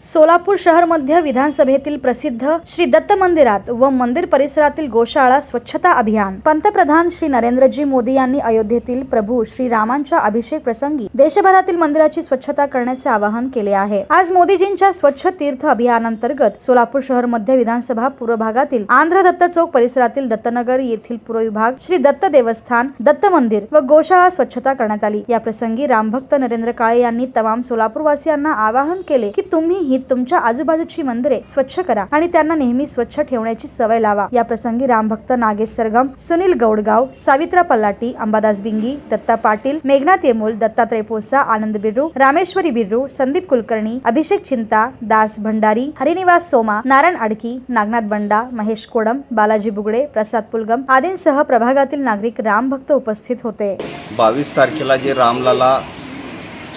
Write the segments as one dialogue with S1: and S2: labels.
S1: सोलापूर शहर मध्य विधानसभेतील प्रसिद्ध श्री दत्त मंदिरात व मंदिर परिसरातील गोशाळा स्वच्छता अभियान. पंतप्रधान श्री नरेंद्रजी मोदी यांनी अयोध्येतील प्रभू श्री रामांच्या अभिषेक प्रसंगी देशभरातील मंदिराची स्वच्छता करण्याचे आवाहन केले आहे. आज मोदीजींच्या स्वच्छ तीर्थ अभियानांतर्गत सोलापूर शहर मध्य विधानसभा पूर्व भागातील आंध्र दत्त चौक परिसरातील दत्तनगर येथील पूर्व विभाग श्री दत्त देवस्थान दत्त मंदिर व गोशाळा स्वच्छता करण्यात आली. या प्रसंगी रामभक्त नरेंद्र काळे यांनी तमाम सोलापूरवासियांना आवाहन केले की तुम्ही तुम्हीही तुमच्या आजूबाजूची मंदिरे स्वच्छ करा आणि त्यांना नेहमी स्वच्छ ठेवण्याची सवय लावा. या प्रसंगी रामभक्त नागेश सरगम सुनील गौडगाव सावित्रा पल्लाटी अंबादास बिंगी दत्ता पाटील मेघनाथ येमोल दत्तात्रय पोसा आनंद बिर्रू रामेश्वरी बिर्रू संदीप कुलकर्णी अभिषेक चिंता दास भंडारी हरिनिवास सोमा नारायण आडकी नागनाथ बंडा महेश कोडम बालाजी बुगडे प्रसाद पुलगम आदींसह प्रभागातील नागरिक रामभक्त उपस्थित होते.
S2: बावीस तारखेला जे रामलाला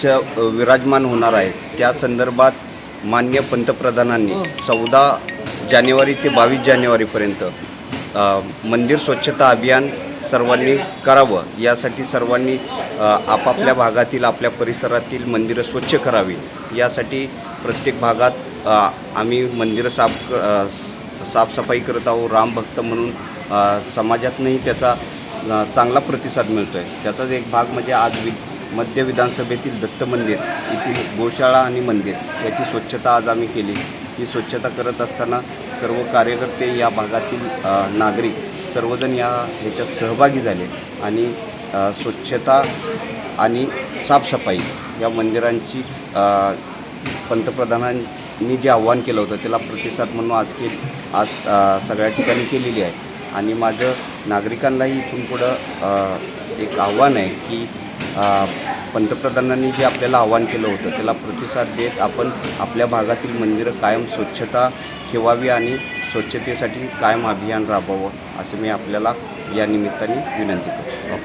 S2: च विराजमान होणार आहे त्या संदर्भात मान्य पंतप्रधानांनी चौदा जानेवारी ते बावीस जानेवारीपर्यंत मंदिर स्वच्छता अभियान सर्वांनी करावं. यासाठी सर्वांनी आपापल्या भागातील आपल्या परिसरातील मंदिरं स्वच्छ करावी. यासाठी प्रत्येक भागात आम्ही मंदिरं साफ क- साफसफाई करत आहोत. रामभक्त म्हणून समाजातनंही त्याचा चांगला प्रतिसाद मिळतो आहे त्याचाच एक भाग म्हणजे आज वि मध्य विधानसभेतील दत्त मंदिर येथील गोशाळा आणि मंदिर याची स्वच्छता आज आम्ही केली. ही स्वच्छता करत असताना सर्व कार्यकर्ते या भागातील नागरिक सर्वजण या ह्याच्यात सहभागी झाले आणि स्वच्छता आणि साफसफाई या मंदिरांची पंतप्रधानांनी जे आव्हान केलं होतं त्याला प्रतिसाद म्हणून आज के आज सगळ्या ठिकाणी केलेली आहे. आणि माझं नागरिकांनाही इथून पुढं एक आव्हान आहे की पंतप्रधानांनी जे आपल्याला आवाहन केलं होतं त्याला प्रतिसाद देत आपण आपल्या भागातील मंदिरं कायम स्वच्छता ठेवावी आणि स्वच्छतेसाठी कायम अभियान राबवावं असं मी आपल्याला या निमित्ताने विनंती करतो.